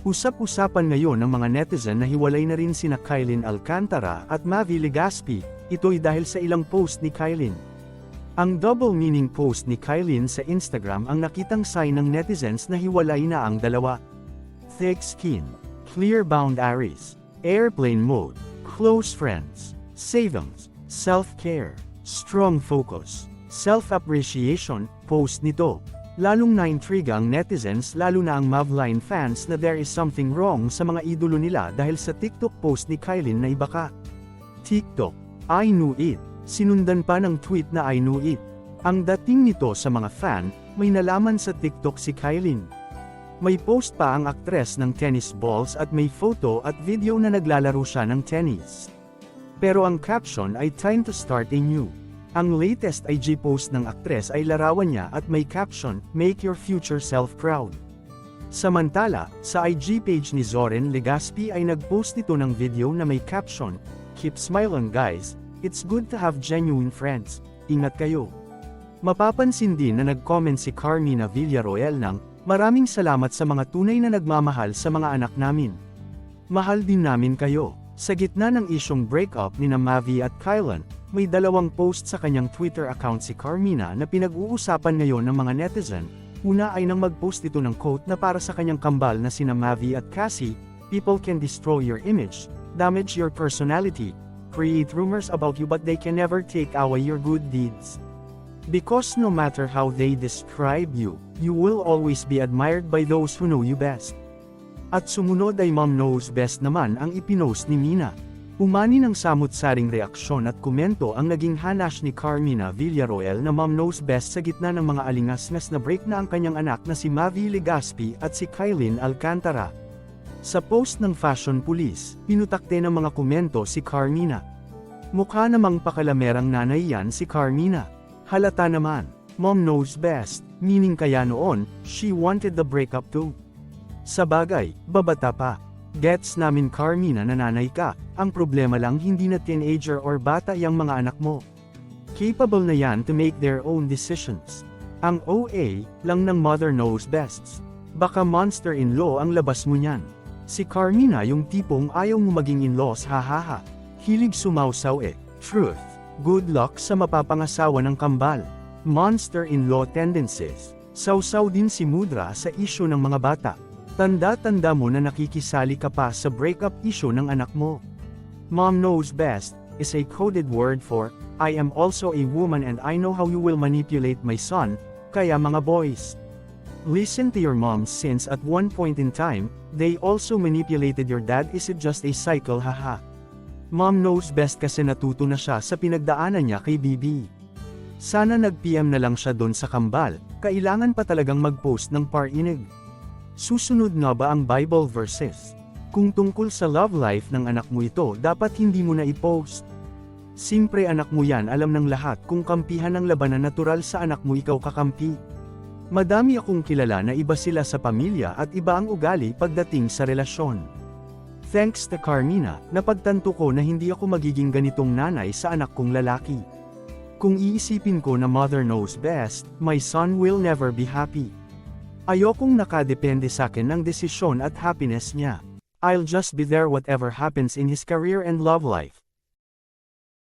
Usap-usapan ngayon ng mga netizen na hiwalay na rin sina Kylin Alcantara at Mavi Legaspi, ito'y dahil sa ilang post ni Kylin. Ang double meaning post ni Kylin sa Instagram ang nakitang sign ng netizens na hiwalay na ang dalawa. Thick skin, clear boundaries, airplane mode, close friends, savings, self-care, strong focus, self-appreciation, post nito. Lalong na-intriga ang netizens lalo na ang Mavline fans na there is something wrong sa mga idolo nila dahil sa TikTok post ni Kylin na iba ka. TikTok, I knew it. Sinundan pa ng tweet na I knew it. Ang dating nito sa mga fan, may nalaman sa TikTok si Kylin. May post pa ang aktres ng tennis balls at may photo at video na naglalaro siya ng tennis. Pero ang caption ay time to start a new. Ang latest IG post ng aktres ay larawan niya at may caption, Make your future self proud. Samantala, sa IG page ni Zoren Legaspi ay nagpost nito ng video na may caption, Keep smiling guys, it's good to have genuine friends, ingat kayo. Mapapansin din na nag-comment si Carmina Villaroel ng, Maraming salamat sa mga tunay na nagmamahal sa mga anak namin. Mahal din namin kayo. Sa gitna ng isyong breakup ni na Mavi at Kylan, may dalawang post sa kanyang Twitter account si Carmina na pinag-uusapan ngayon ng mga netizen. Una ay nang mag-post ito ng quote na para sa kanyang kambal na sina Mavi at Cassie, People can destroy your image, damage your personality, create rumors about you but they can never take away your good deeds. Because no matter how they describe you, you will always be admired by those who know you best. At sumunod ay Mom Knows Best naman ang ipinost ni Mina. Umani ng samut-saring reaksyon at komento ang naging hanash ni Carmina Villaroel na Mom Knows Best sa gitna ng mga alingas-ngas na break na ang kanyang anak na si Mavi Legaspi at si Kylin Alcantara. Sa post ng Fashion Police, pinutakte ng mga komento si Carmina. Mukha namang pakalamerang nanay yan si Carmina. Halata naman, Mom knows best, meaning kaya noon, she wanted the breakup too. Sa bagay, babata pa. Gets namin Carmina na nanay ka, ang problema lang hindi na teenager or bata yung mga anak mo. Capable na yan to make their own decisions. Ang OA, lang ng mother knows best. Baka monster-in-law ang labas mo niyan. Si Carmina yung tipong ayaw mo maging in-laws hahaha. Hilig sumausaw eh. Truth. Good luck sa mapapangasawa ng kambal. Monster-in-law tendencies. Sausaw din si Mudra sa isyo ng mga bata. Tanda-tanda mo na nakikisali ka pa sa breakup issue ng anak mo. Mom knows best is a coded word for, I am also a woman and I know how you will manipulate my son, kaya mga boys. Listen to your moms since at one point in time, they also manipulated your dad is it just a cycle haha. Mom knows best kasi natuto na siya sa pinagdaanan niya kay Bibi. Sana nag-PM na lang siya doon sa kambal, kailangan pa talagang mag-post ng parinig. Susunod nga ba ang Bible verses? Kung tungkol sa love life ng anak mo ito dapat hindi mo na i-post. Simpre anak mo yan alam ng lahat kung kampihan ng labanan natural sa anak mo ikaw kakampi. Madami akong kilala na iba sila sa pamilya at iba ang ugali pagdating sa relasyon. Thanks to Carmina, napagtanto ko na hindi ako magiging ganitong nanay sa anak kong lalaki. Kung iisipin ko na mother knows best, my son will never be happy. Ayokong nakadepende sa akin ng desisyon at happiness niya. I'll just be there whatever happens in his career and love life.